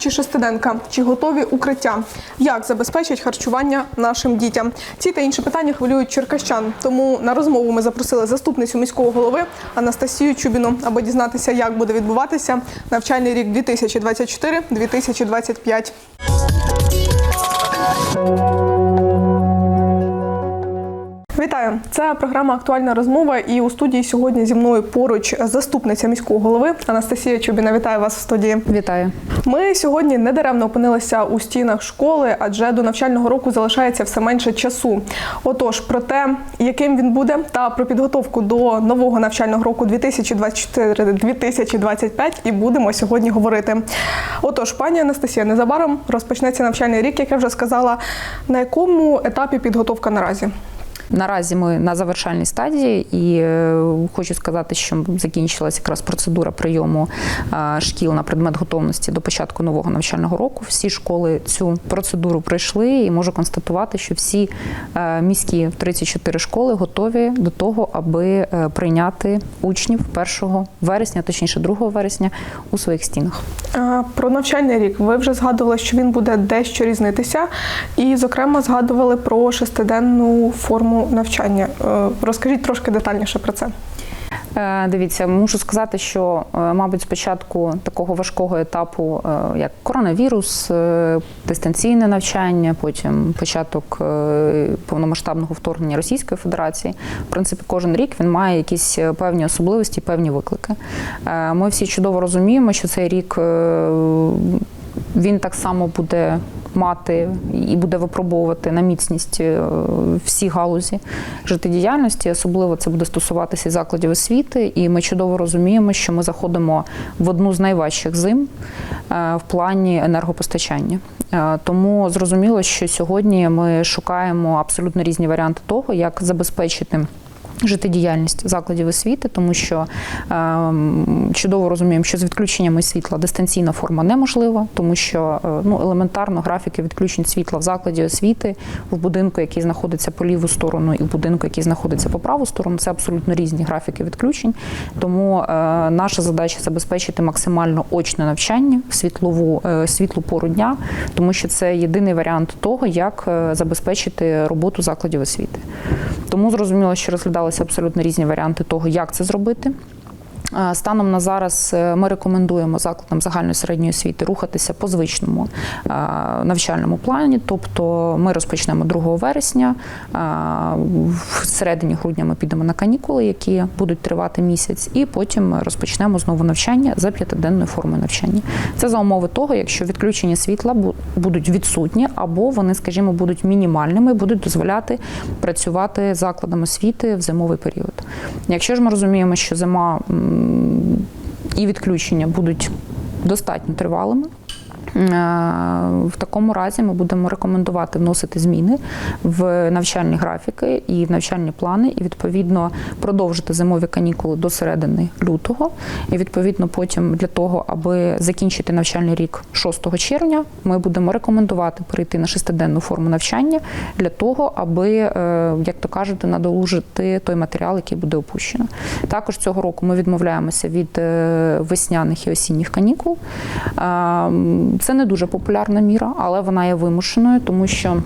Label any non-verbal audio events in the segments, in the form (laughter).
чи шестиденка? Чи готові укриття? Як забезпечать харчування нашим дітям? Ці та інші питання хвилюють черкащан. Тому на розмову ми запросили заступницю міського голови Анастасію Чубіну, аби дізнатися, як буде відбуватися навчальний рік 2024-2025. Вітаю! Це програма Актуальна розмова. І у студії сьогодні зі мною поруч заступниця міського голови Анастасія Чубіна. Вітаю вас в студії. Вітаю. Ми сьогодні недаремно опинилися у стінах школи, адже до навчального року залишається все менше часу. Отож, про те, яким він буде, та про підготовку до нового навчального року 2024-2025 і будемо сьогодні говорити. Отож, пані Анастасія, незабаром розпочнеться навчальний рік, як я вже сказала. На якому етапі підготовка наразі? Наразі ми на завершальній стадії, і е, хочу сказати, що закінчилася якраз процедура прийому е, шкіл на предмет готовності до початку нового навчального року. Всі школи цю процедуру пройшли, і можу констатувати, що всі е, міські 34 школи готові до того, аби прийняти учнів 1 вересня, точніше 2 вересня, у своїх стінах. Про навчальний рік ви вже згадували, що він буде дещо різнитися, і, зокрема, згадували про шестиденну форму навчання. Е, Розкажіть трошки детальніше про це. Е, Дивіться, мушу сказати, що, е, мабуть, спочатку такого важкого етапу, як коронавірус, дистанційне навчання, потім початок повномасштабного вторгнення Російської Федерації. В принципі, кожен рік він має якісь певні особливості, певні виклики. Ми всі чудово розуміємо, що цей рік він так само буде. Мати і буде випробовувати на міцність е, всі галузі життєдіяльності. Особливо це буде стосуватися закладів освіти, і ми чудово розуміємо, що ми заходимо в одну з найважчих зим е, в плані енергопостачання. Е, Тому зрозуміло, що сьогодні ми шукаємо абсолютно різні варіанти того, як забезпечити. Життєдіяльність закладів освіти, тому що е, чудово розуміємо, що з відключеннями світла дистанційна форма неможлива, тому що е, ну елементарно графіки відключень світла в закладі освіти в будинку, який знаходиться по ліву сторону, і в будинку, який знаходиться по праву сторону, це абсолютно різні графіки відключень. Тому е, наша задача забезпечити максимально очне навчання в світлову е, світлу пору дня, тому що це єдиний варіант того, як е, забезпечити роботу закладів освіти. Тому зрозуміло, що розглядалися абсолютно різні варіанти того, як це зробити. Е, Станом на зараз е, ми рекомендуємо закладам загальної середньої освіти рухатися по звичному е, навчальному плані. Тобто ми розпочнемо 2 вересня, в середині грудня ми підемо на канікули, які будуть тривати місяць, і потім розпочнемо знову навчання за п'ятиденною формою навчання. Це за умови того, якщо відключення світла бу- будуть відсутні, або вони, скажімо, будуть мінімальними, будуть дозволяти працювати закладам освіти в зимовий період. Якщо ж ми розуміємо, що зима і відключення будуть достатньо тривалими. Е, В такому разі ми будемо рекомендувати вносити зміни в навчальні графіки і в навчальні плани, і відповідно продовжити зимові канікули до середини лютого. І відповідно потім для того, аби закінчити навчальний рік 6 червня, ми будемо рекомендувати перейти на шестиденну форму навчання для того, аби, е, як то кажете, надолужити той матеріал, який буде опущено. Також цього року ми відмовляємося від е, весняних і осінніх канікул. Це не дуже популярна міра, але вона є вимушеною, тому що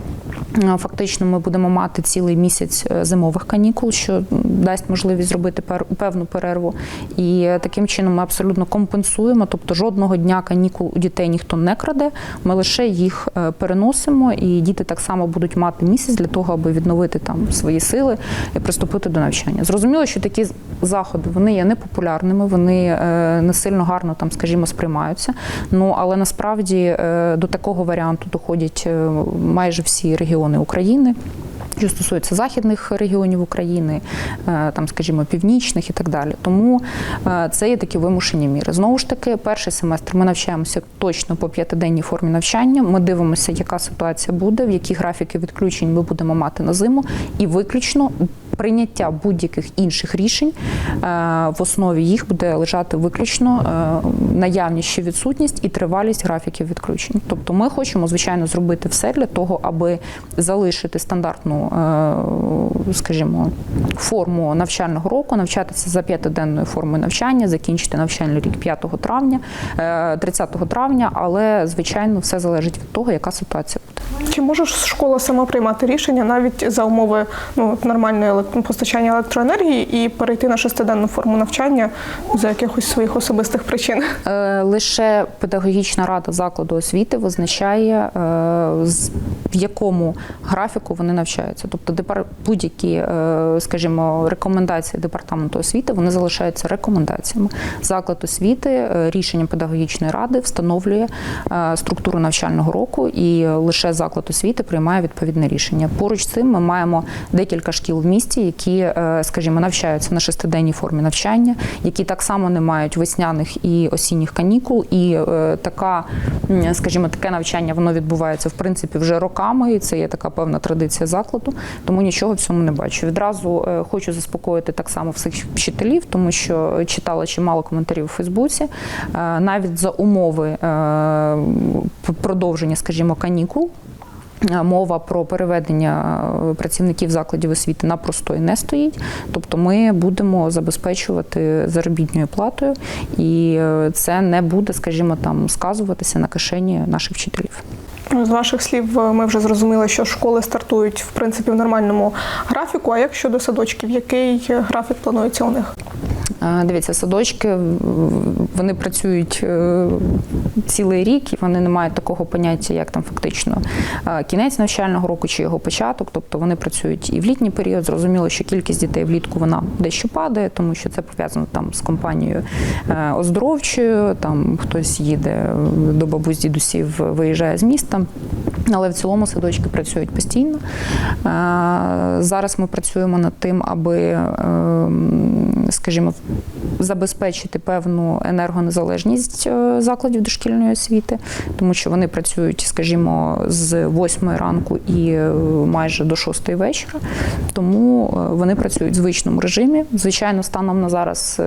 фактично ми будемо мати цілий місяць е, зимових канікул, що дасть можливість зробити певну перерву. І е, таким чином ми абсолютно компенсуємо. Тобто жодного дня канікул у дітей ніхто не краде. Ми лише їх е, переносимо, і діти так само будуть мати місяць для того, аби відновити там свої сили і приступити до навчання. Зрозуміло, що такі заходи вони є непопулярними, вони е, не сильно гарно там, скажімо, сприймаються. Ну але насправді е, до такого варіанту доходять е, майже всі регіони України. Що стосується західних регіонів України, е, там, скажімо, північних і так далі. Тому е, це є такі вимушені міри. Знову ж таки, перший семестр ми навчаємося точно по п'ятиденній формі навчання. Ми дивимося, яка ситуація буде, в які графіки відключень ми будемо мати на зиму, і виключно прийняття будь-яких інших рішень е, в основі їх буде лежати виключно наявність чи відсутність і тривалість графіків відключень. Тобто, ми хочемо звичайно зробити все для того, аби залишити стандартну е, скажімо, форму навчального року, навчатися за п'ятиденною формою навчання, закінчити навчальний рік 5 травня, е, 30 травня, але звичайно все залежить від того, яка ситуація буде. Чи може школа сама приймати рішення навіть за умови ну, нормальної постачання електроенергії і перейти на шестиденну форму навчання за якихось своїх особистих причин? Е, Лише педагогічна рада закладу освіти визначає, е, в якому графіку вони навчаються. Тобто будь-які, е, скажімо, рекомендації департаменту освіти вони залишаються рекомендаціями. Заклад освіти рішенням педагогічної ради встановлює структуру навчального року, і лише заклад освіти приймає відповідне рішення. Поруч з цим ми маємо декілька шкіл в місті, які, е, скажімо, навчаються на шестиденній формі навчання, які так само не мають весняних і осінніх канікул. І е, така, скажімо, таке навчання воно відбувається в принципі вже роками, і це є така певна традиція закладу. Тому нічого в цьому не бачу. Відразу е, хочу заспокоїти так само всіх вчителів, тому що читала чимало коментарів у Фейсбуці. Навіть за умови продовження, скажімо, канікул. Е, Мова про переведення е, працівників закладів освіти на простой не стоїть. Тобто ми будемо забезпечувати заробітною платою, і е, це не буде, скажімо, там сказуватися на кишені наших вчителів. З ваших слів, е, ми вже зрозуміли, що школи стартують в принципі в нормальному графіку. А як щодо садочків, який е, графік планується у них? Дивіться, садочки вони працюють е, цілий рік, і вони не мають такого поняття, як там фактично кінець навчального року чи його початок. Тобто вони працюють і в літній період. Зрозуміло, що кількість дітей влітку вона дещо падає, тому що це пов'язано там з компанією оздоровчою. Там хтось їде до бабусь дідусів, виїжджає з міста. Але в цілому садочки працюють постійно. Е, Зараз ми працюємо над тим, аби, ем, скажімо, забезпечити певну енергонезалежність е, закладів дошкільної освіти, тому що вони працюють, скажімо, з 8 ранку і е, майже до 6 вечора. Тому е, вони працюють в звичному режимі. Звичайно, станом на зараз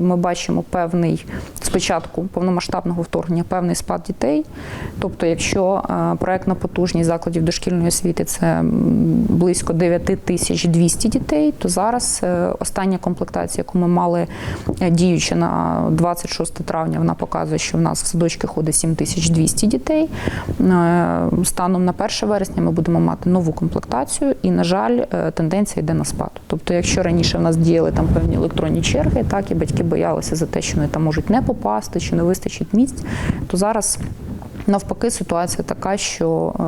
ми бачимо певний спочатку повномасштабного вторгнення, певний спад дітей. Тобто, якщо проектна потужність закладів дошкільної освіти це близько 9200 дітей, то зараз остання комплектація, яку ми мали е, діючи на 26 травня, вона показує, що в нас в садочки ходить 7200 дітей. Е, Станом на 1 вересня ми будемо мати нову комплектацію, і, на жаль, е, тенденція йде на спад. Тобто, якщо раніше в нас діяли там певні електронні черги, так і батьки боялися за те, що вони там можуть не попасти, чи не вистачить місць, то зараз. Навпаки, ситуація така, що е,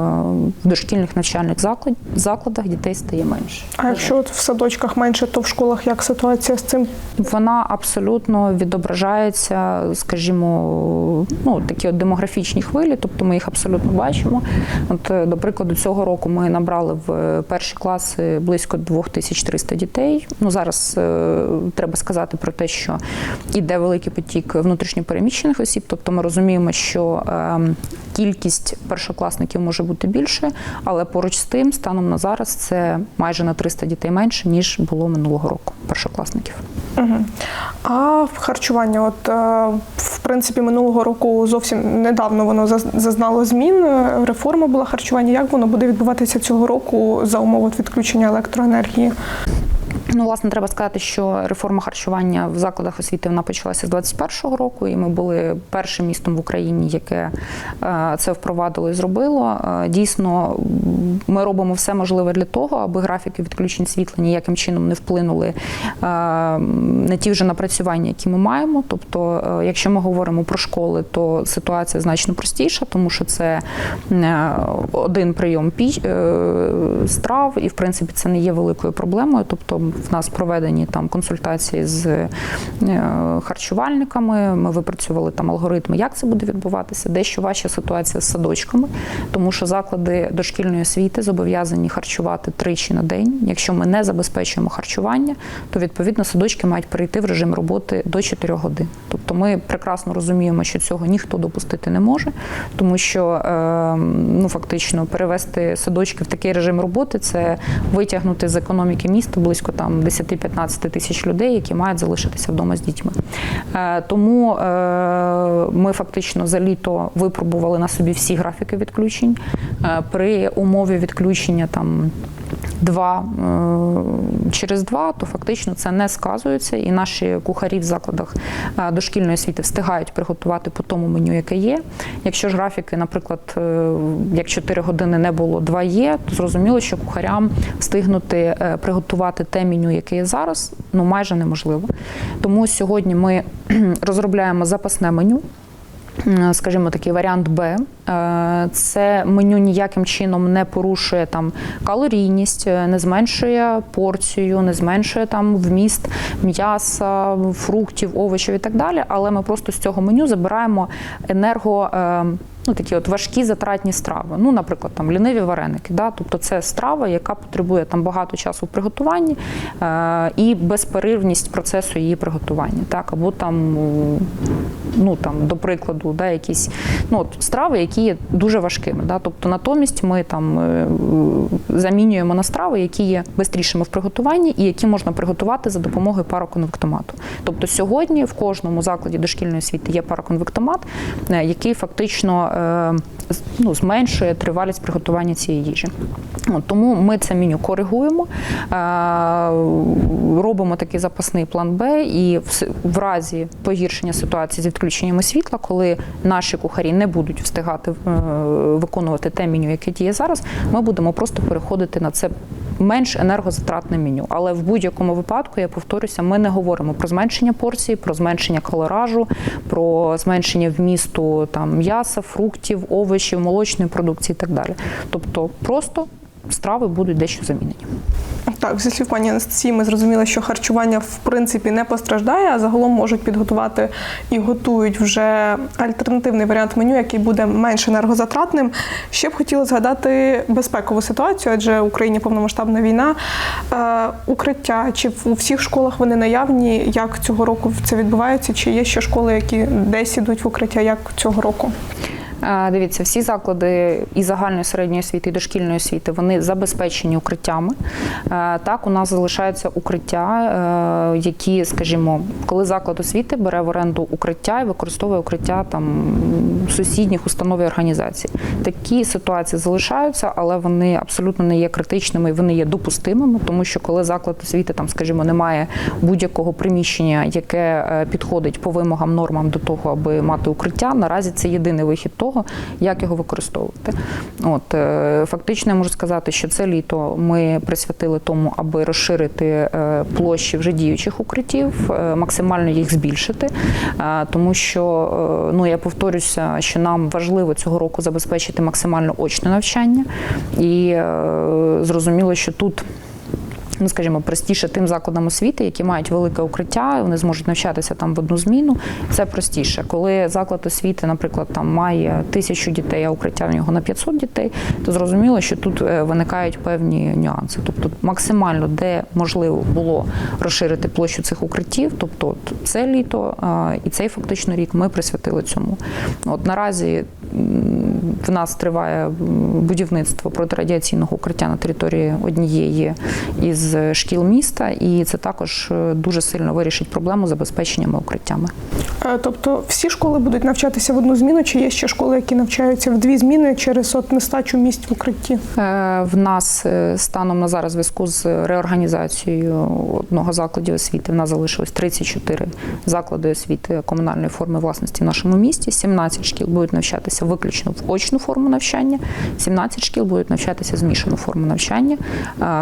в дошкільних навчальних заклад- закладах дітей стає менше. А якщо в садочках менше, то в школах як ситуація з цим? Вона абсолютно відображається, скажімо, ну такі от демографічні хвилі, тобто ми їх абсолютно бачимо. От, е, до прикладу, цього року ми набрали в перші класи близько 2300 дітей. Ну зараз е, треба сказати про те, що іде великий потік внутрішньопереміщених осіб, тобто ми розуміємо, що е, кількість першокласників може бути більше, але поруч з тим, станом на зараз, це майже на 300 дітей менше ніж було минулого року першокласників. Угу. А харчування, от е, в принципі, минулого року зовсім недавно воно зазнало змін. е, Реформа була харчування. Як воно буде відбуватися цього року за умови відключення електроенергії? Ну, власне, треба сказати, що реформа харчування в закладах освіти вона почалася з 21-го року, і ми були першим містом в Україні, яке е, це впровадило і зробило. Е, Дійсно, ми робимо все можливе для того, аби графіки відключень світла ніяким чином не вплинули е, на ті вже напрацювання, які ми маємо. Тобто, якщо ми говоримо про школи, то ситуація значно простіша, тому що це один прийом страв, і в принципі це не є великою проблемою. Тобто, в нас проведені там консультації з е, харчувальниками. Ми випрацювали там алгоритми, як це буде відбуватися. Дещо важча ситуація з садочками, тому що заклади дошкільної освіти зобов'язані харчувати тричі на день. Якщо ми не забезпечуємо харчування, то відповідно садочки мають перейти в режим роботи до 4 годин. Тобто ми прекрасно розуміємо, що цього ніхто допустити не може, тому що е, ну фактично перевести садочки в такий режим роботи це витягнути з економіки міста близько там 10-15 тисяч людей, які мають залишитися вдома з дітьми. Е, Тому е, ми фактично за літо випробували на собі всі графіки відключень. Е, При умові відключення там два е, через два, то фактично це не сказується, і наші кухарі в закладах е, дошкільної освіти встигають приготувати по тому меню, яке є. Якщо ж графіки, наприклад, е, як 4 години не було, 2 є, то зрозуміло, що кухарям встигнути приготувати те меню, яке є зараз, ну майже неможливо. Тому сьогодні ми розробляємо запасне меню. Скажімо, такий варіант Б. Е, Це меню ніяким чином не порушує там калорійність, е, не зменшує порцію, не зменшує там вміст м'яса, фруктів, овочів і так далі. Але ми просто з цього меню забираємо енерго. е, Ну, такі от важкі затратні страви. Ну, наприклад, там ліниві вареники. Да? Тобто це страва, яка потребує там багато часу в приготуванні е, і безперервність процесу її приготування. Так? Або там, ну, там, до прикладу, да, якісь ну, от, страви, які є дуже важкими. Да? Тобто натомість ми там е, замінюємо на страви, які є бистрішими в приготуванні і які можна приготувати за допомогою пароконвектомату. Тобто сьогодні в кожному закладі дошкільної освіти є пароконвектомат, е, який фактично е, ну, зменшує тривалість приготування цієї їжі. Тому ми це меню коригуємо, робимо такий запасний план Б, і в разі погіршення ситуації з відключеннями світла, коли наші кухарі не будуть встигати е, виконувати те меню, яке діє зараз, ми будемо просто переходити на це менш енергозатратне меню. Але в будь-якому випадку, я повторюся, ми не говоримо про зменшення порції, про зменшення колоражу, про зменшення вмісту там м'яса, фруктів, овочів, молочної продукції і так далі. Тобто просто страви будуть дещо замінені. Так, зі слів пані Анастасії, ми зрозуміли, що харчування в принципі не постраждає, а загалом можуть підготувати і готують вже альтернативний варіант меню, який буде менш енергозатратним. Ще б хотіла згадати безпекову ситуацію, адже в Україні повномасштабна війна. Е, укриття чи у всіх школах вони наявні? Як цього року це відбувається? Чи є ще школи, які десь ідуть в укриття? Як цього року? Дивіться, всі заклади і загальної середньої освіти, і дошкільної освіти вони забезпечені укриттями. Так, у нас залишаються укриття, е, які, скажімо, коли заклад освіти бере в оренду укриття і використовує укриття там сусідніх установ і організацій. Такі ситуації залишаються, але вони абсолютно не є критичними, вони є допустимими, тому що коли заклад освіти там, скажімо, немає будь-якого приміщення, яке е, підходить по вимогам нормам до того, аби мати укриття, наразі це єдиний вихід того, як його використовувати. От е, фактично я можу сказати, що це літо ми присвятили тому, аби розширити е, площі вже діючих укриттів, е, максимально їх збільшити, тому що ну я повторюся, що нам важливо цього року забезпечити максимально очне навчання, і зрозуміло, що тут ну скажімо, простіше тим закладам освіти, які мають велике укриття, вони зможуть навчатися там в одну зміну. Це простіше. Коли заклад освіти, наприклад, там має тисячу дітей, а укриття в нього на 500 дітей, то зрозуміло, що тут е, виникають певні нюанси. Тобто, максимально де можливо було розширити площу цих укриттів, тобто це літо і цей фактично рік ми присвятили цьому. От наразі в нас триває будівництво протирадіаційного укриття на території однієї із шкіл міста, і це також е, дуже сильно вирішить проблему з забезпеченнями укриттями. Е, Тобто всі школи будуть навчатися в одну зміну, чи є ще школи, які навчаються в дві зміни через от нестачу місць в укритті? Е, В нас станом на зараз в зв'язку з реорганізацією одного закладу освіти в нас залишилось 34 заклади освіти комунальної форми власності в нашому місті. 17 шкіл будуть навчатися виключно в очну форму навчання, 17 шкіл будуть навчатися змішану форму навчання,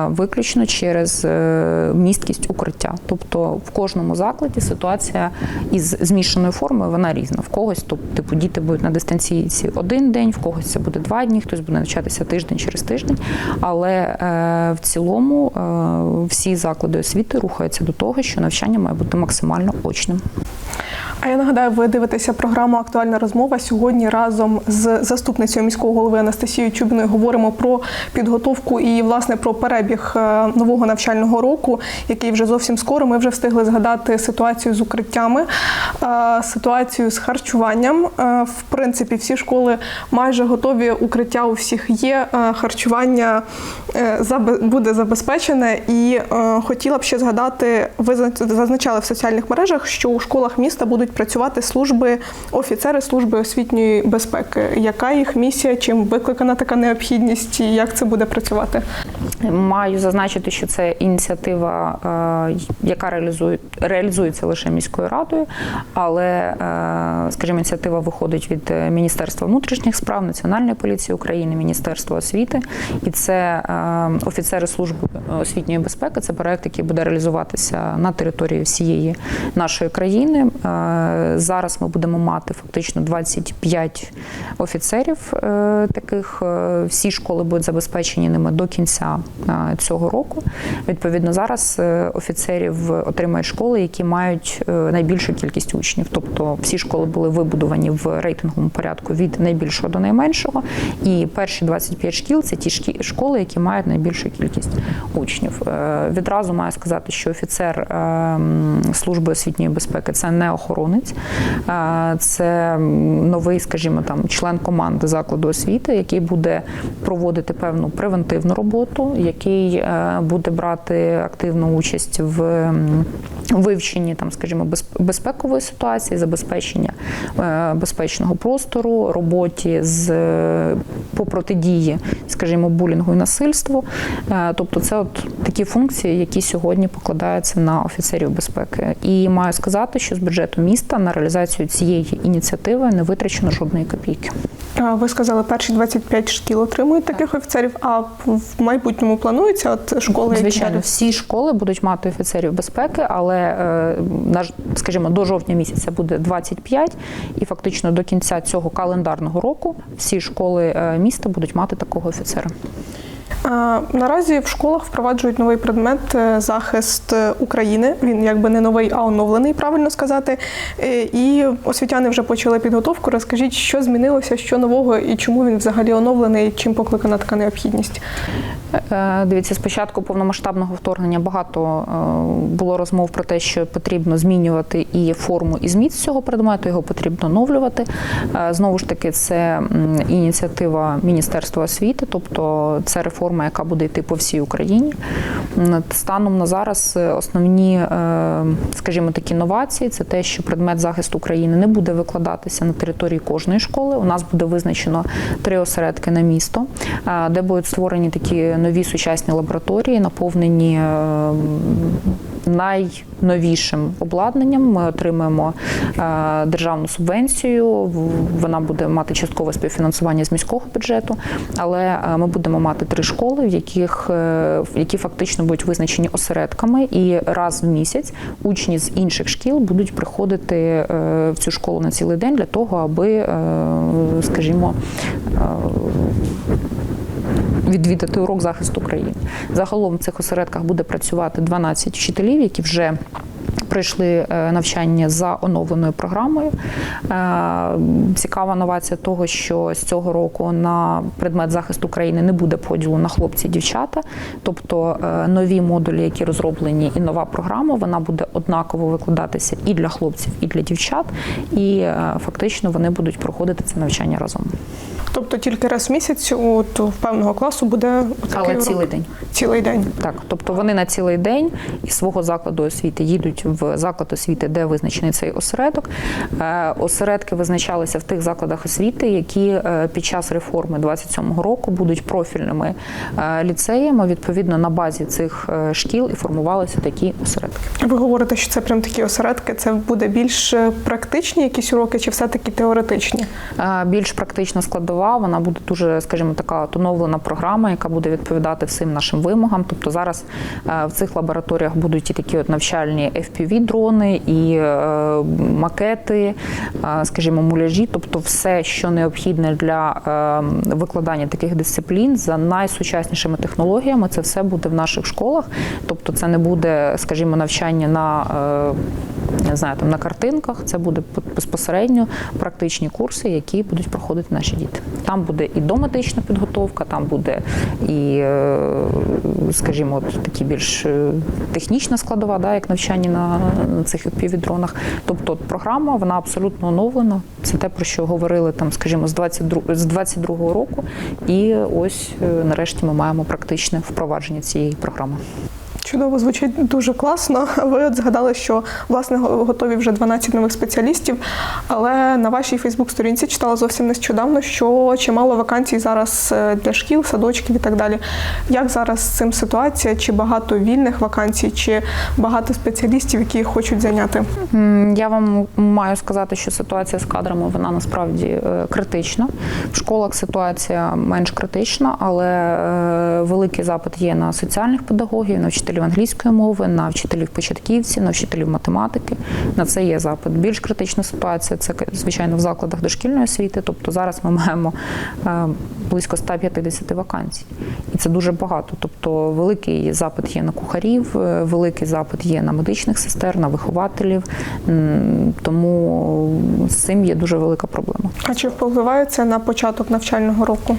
виключно через е, місткість укриття. Тобто в кожному закладі ситуація із змішаною формою вона різна. В когось тобто, типу діти будуть на дистанційці один день, в когось це буде два дні, хтось буде навчатися тиждень через тиждень. Але е, в цілому е, всі заклади освіти рухаються до того, що навчання має бути максимально очним. А я нагадаю, ви дивитеся програму Актуальна розмова. Сьогодні разом з заступницею міського голови Анастасією Чубіною говоримо про підготовку і власне про перебіг е, нового навчального року, який вже зовсім скоро. Ми вже встигли згадати ситуацію з укриттями, е, ситуацію з харчуванням. Е, В принципі, всі школи майже готові. Укриття у всіх є. Харчування буде забезпечене. І хотіла б ще згадати, ви зазначали в соціальних мережах, що у школах міста будуть будуть працювати служби, офіцери служби освітньої безпеки. Яка їх місія? Чим викликана така необхідність? І як це буде працювати? Маю зазначити, що це ініціатива, е, яка реалізує, реалізується лише міською радою, але, е, скажімо, ініціатива виходить від е, Міністерства внутрішніх справ, Національної поліції України, Міністерства освіти, і це офіцери служби освітньої безпеки. Це проект, який буде реалізуватися на території всієї нашої країни. Зараз ми будемо мати фактично 25 офіцерів е, таких. Е, Всі школи будуть забезпечені ними до кінця е, цього року. Відповідно, зараз офіцерів отримають школи, які мають найбільшу кількість учнів. Тобто всі школи були вибудовані в рейтинговому порядку від найбільшого до найменшого. І перші 25 шкіл це ті школи, які мають найбільшу кількість учнів. Відразу маю сказати, що офіцер е, служби освітньої безпеки це не охоронець, Е, це новий, скажімо, там член команди закладу освіти, який буде проводити певну превентивну роботу, який е, буде брати активну участь в вивченні там, скажімо, безпекової ситуації, забезпечення е, безпечного простору, роботі з по протидії, скажімо, булінгу і насильству. Е, Тобто, це от такі функції, які сьогодні покладаються на офіцерів безпеки. І маю сказати, що з бюджету міста на реалізацію цієї ініціативи не витрачено жодної копійки. Ви сказали, перші 25 шкіл отримують таких офіцерів. А в майбутньому планується от школи, Звичайно, далі? всі школи будуть мати офіцерів безпеки, але е, на скажімо, до жовтня місяця буде 25, і фактично до кінця цього календарного року всі школи е, міста будуть мати такого офіцера. Наразі в школах впроваджують новий предмет е, захист е, України. Він якби не новий, а оновлений, правильно сказати. Е, І освітяни вже почали підготовку. Розкажіть, що змінилося, що нового і чому він взагалі оновлений, чим покликана така необхідність? Е, Дивіться, спочатку повномасштабного вторгнення багато е, було розмов про те, що потрібно змінювати і форму, і зміст цього предмету, його потрібно оновлювати. Е, Знову ж таки, це ініціатива Міністерства освіти, тобто це реформа, яка буде йти по всій Україні. Станом на зараз основні, скажімо, такі новації це те, що предмет захисту України не буде викладатися на території кожної школи. У нас буде визначено три осередки на місто, де будуть створені такі нові сучасні лабораторії, наповнені е, найновішим обладнанням. Ми отримаємо е, державну субвенцію. Вона буде мати часткове співфінансування з міського бюджету, але е, ми будемо мати три школи, в яких які фактично будуть визначені осередками, і раз в місяць учні з інших шкіл будуть приходити в цю школу на цілий день для того, аби, скажімо, відвідати урок захисту країни. Загалом в цих осередках буде працювати 12 вчителів, які вже пройшли е, навчання за оновленою програмою. Е, Цікава новація того, що з цього року на предмет захисту країни не буде поділу на хлопці і дівчата. Тобто е, нові модулі, які розроблені, і нова програма, вона буде однаково викладатися і для хлопців, і для дівчат. І фактично вони будуть проходити це навчання разом. Тобто тільки раз в місяць от, в певного класу буде такий Але урок. цілий день. Цілий день. Так, тобто вони на цілий день із свого закладу освіти їдуть в заклад освіти, де визначений цей осередок. Е, Осередки визначалися в тих закладах освіти, які е, під час реформи 27-го року будуть профільними е, ліцеями. Відповідно, на базі цих шкіл і формувалися такі осередки. Ви говорите, що це прям такі осередки. Це буде більш практичні якісь уроки, чи все-таки теоретичні? Е, Більш практична складова, вона буде дуже, скажімо, така от оновлена програма, яка буде відповідати всім нашим вимогам. Тобто зараз е, в цих лабораторіях будуть і такі от навчальні FPV-дрони, і е, макети, е, скажімо, муляжі, тобто все, що необхідне для викладання таких дисциплін за найсучаснішими технологіями, це все буде в наших школах. Тобто, це не буде, скажімо, навчання на не знаю, там на картинках. Це буде безпосередньо практичні курси, які будуть проходити наші діти. Там буде і домедична підготовка, там буде і, е, скажімо, от такі більш е, технічна складова, да, як навчання на, цих півдронах. Тобто програма вона абсолютно оновлена. Це те, про що говорили там, скажімо, з 22, з 22-го року. І ось е, нарешті ми маємо практичне впровадження цієї програми. Чудово, звучить дуже класно. (laughs) Ви от згадали, що власне готові вже 12 нових спеціалістів. Але на вашій Фейсбук-сторінці читала зовсім нещодавно, що чимало вакансій зараз е, для шкіл, садочків і так далі. Як зараз з цим ситуація? Чи багато вільних вакансій, чи багато спеціалістів, які хочуть зайняти? Я вам маю сказати, що ситуація з кадрами вона насправді е, критична. В школах ситуація менш критична, але е, великий запит є на соціальних педагогів, на вчителів англійської мови, на вчителів початківців, на вчителів математики. На це є запит. Більш критична ситуація це звичайно в закладах дошкільної освіти. Тобто зараз ми маємо е, близько 150 вакансій, і це дуже багато. Тобто, великий запит є на кухарів, е, великий запит є на медичних сестер, на вихователів. Тому з цим є дуже велика проблема. А чи впливає це на початок навчального року?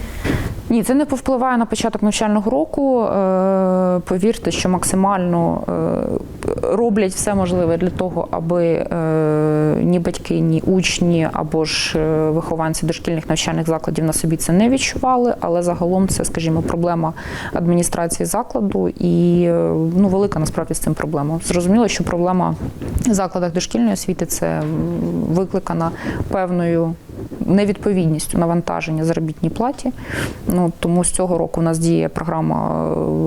Ні, це не повпливає на початок навчального року. Е, Повірте, що максимально е, роблять все можливе для того, аби е, ні батьки, ні учні або ж вихованці дошкільних навчальних закладів на собі це не відчували. Але загалом це, скажімо, проблема адміністрації закладу і ну велика насправді з цим проблема. Зрозуміло, що проблема в закладах дошкільної освіти це викликана певною невідповідністю навантаження заробітній платі. Ну тому з цього року у нас діє програма е,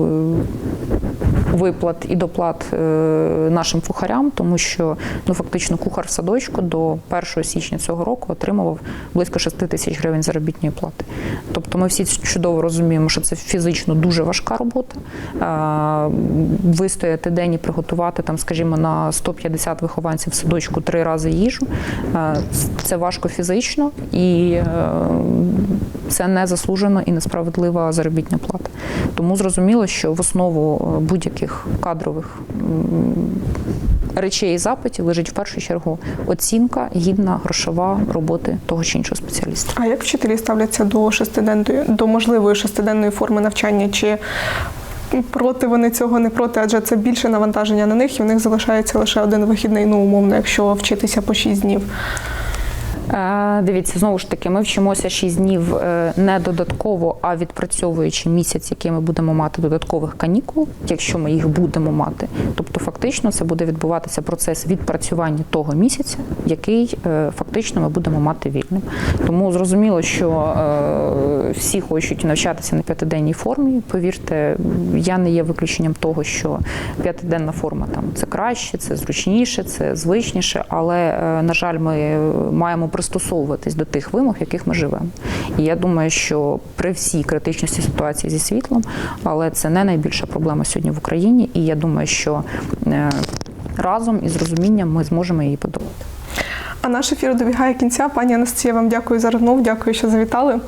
виплат і доплат е, нашим кухарям, тому що ну фактично кухар в садочку до 1 січня цього року отримував близько 6 тисяч гривень заробітної плати. Тобто ми всі чудово розуміємо, що це фізично дуже важка робота. Е, Вистояти день і приготувати там, скажімо, на 150 вихованців в садочку три рази їжу. Це важко фізично і е, це не заслужено і несправедлива заробітна плата. Тому зрозуміло, що в основу е, будь-яких кадрових речей і запитів лежить в першу чергу оцінка, гідна грошова роботи того чи іншого спеціаліста. А як вчителі ставляться до шестиденної, до можливої шестиденної форми навчання? Чи проти вони цього не проти? Адже це більше навантаження на них, і в них залишається лише один вихідний, ну умовно, якщо вчитися по 6 днів. Е, Дивіться, знову ж таки, ми вчимося 6 днів е, не додатково, а відпрацьовуючи місяць, який ми будемо мати додаткових канікул, якщо ми їх будемо мати. Тобто, фактично, це буде відбуватися процес відпрацювання того місяця, який е, фактично ми будемо мати вільним. Тому зрозуміло, що всі хочуть навчатися на п'ятиденній формі. Повірте, я не є виключенням того, що п'ятиденна форма там це краще, це зручніше, це звичніше, але на жаль, ми е, маємо пристосовуватись до тих вимог, в яких ми живемо. І я думаю, що при всій критичності ситуації зі світлом, але це не найбільша проблема сьогодні в Україні. І я думаю, що е, разом із розумінням ми зможемо її подолати. А наш ефір добігає кінця. Пані Анастасія, вам дякую за розмову, дякую, що завітали.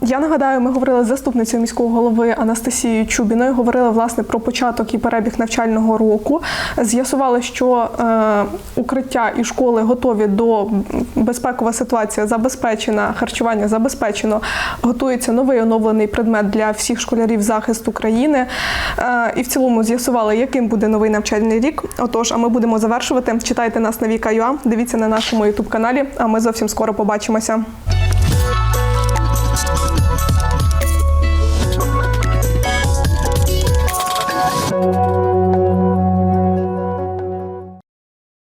Я нагадаю, ми говорили з заступницею міського голови Анастасією Чубіною. Говорили власне про початок і перебіг навчального року. З'ясували, що е, укриття і школи готові до безпекова ситуація забезпечена, харчування забезпечено. Готується новий оновлений предмет для всіх школярів захист України. Е, і в цілому з'ясували, яким буде новий навчальний рік. Отож, а ми будемо завершувати. Читайте нас на Віка.ua, дивіться на нашому ютуб каналі. А ми зовсім скоро побачимося.